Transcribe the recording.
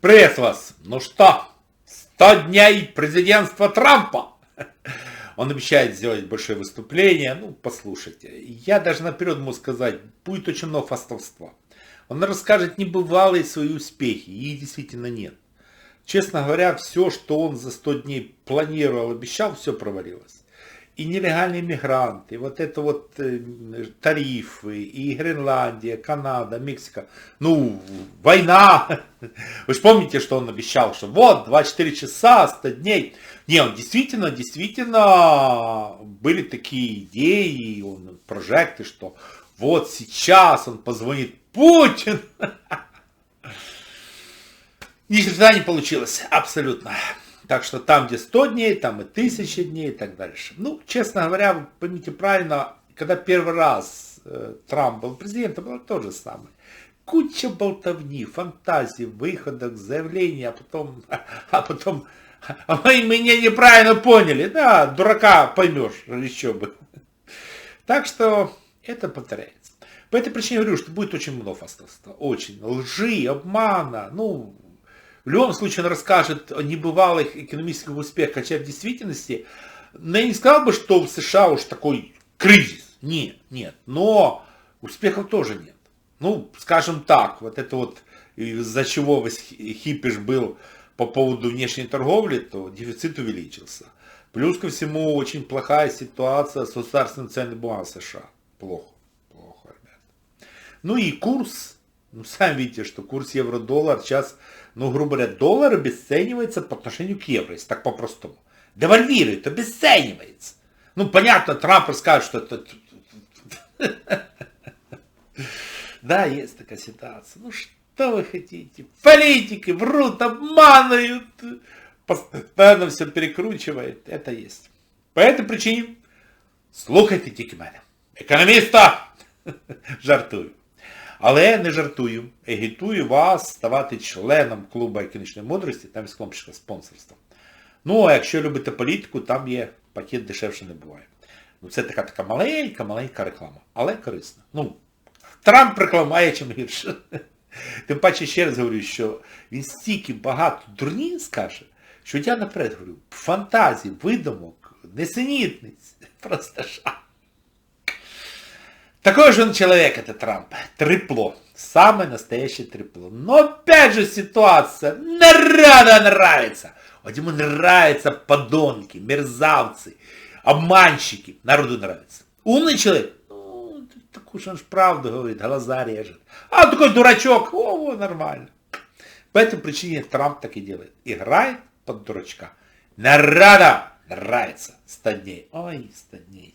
Приветствую вас. Ну что, 100 дней президентства Трампа. Он обещает сделать большое выступление. Ну, послушайте. Я даже наперед могу сказать, будет очень много фастовства. Он расскажет небывалые свои успехи. И действительно нет. Честно говоря, все, что он за 100 дней планировал, обещал, все провалилось и нелегальные мигранты, вот это вот э, тарифы, и Гренландия, Канада, Мексика, ну, война. Вы же помните, что он обещал, что вот, 24 часа, 100 дней. Не, он действительно, действительно, были такие идеи, он, прожекты, что вот сейчас он позвонит Путин. Ни черта не получилось, абсолютно. Так что там, где 100 дней, там и 1000 дней и так дальше. Ну, честно говоря, вы поймите правильно, когда первый раз э, Трамп был президентом, было то же самое. Куча болтовни, фантазий, выходок, заявлений, а потом, а потом, а вы меня неправильно поняли. Да, дурака поймешь, еще бы. Так что это повторяется. По этой причине говорю, что будет очень много фастовства. Очень. Лжи, обмана, ну, в любом случае он расскажет о небывалых экономических успехах, хотя в действительности, но я не сказал бы, что в США уж такой кризис. Нет, нет. Но успехов тоже нет. Ну, скажем так, вот это вот, из-за чего хипиш был по поводу внешней торговли, то дефицит увеличился. Плюс ко всему, очень плохая ситуация с государственным ценным бумагами США. Плохо, плохо, ребят. Ну и курс ну, сами видите, что курс евро-доллар сейчас, ну, грубо говоря, доллар обесценивается по отношению к евро, если так по-простому. Девальвирует, обесценивается. Ну, понятно, Трамп расскажет, что это... Да, есть такая ситуация. Ну, что вы хотите? Политики врут, обманывают, постоянно все перекручивает. Это есть. По этой причине слухайте тільки мене. Економіста! Жартую. Але не жартую, агітую вас ставати членом клубу економічної мудрості та військового спонсорства. Ну, а якщо любите політику, там є пакет дешевше не буває. Ну, Це така така маленька, маленька реклама, але корисна. Ну, Трамп рекламає чим гірше. Тим паче ще раз говорю, що він стільки багато дурні скаже, що я наперед говорю, фантазії, видумок, несенітниць, просто шах. Такой же он человек, это Трамп. Трепло. Самое настоящее трепло. Но опять же ситуация. Народу нравится. Вот ему нравятся подонки, мерзавцы, обманщики. Народу нравится. Умный человек. Ну, так уж он ж правду говорит, глаза режет. А такой дурачок, о, нормально. По этой причине Трамп так и делает. Играет под дурачка. Народу нравится. 100 дней. Ой, 100 дней.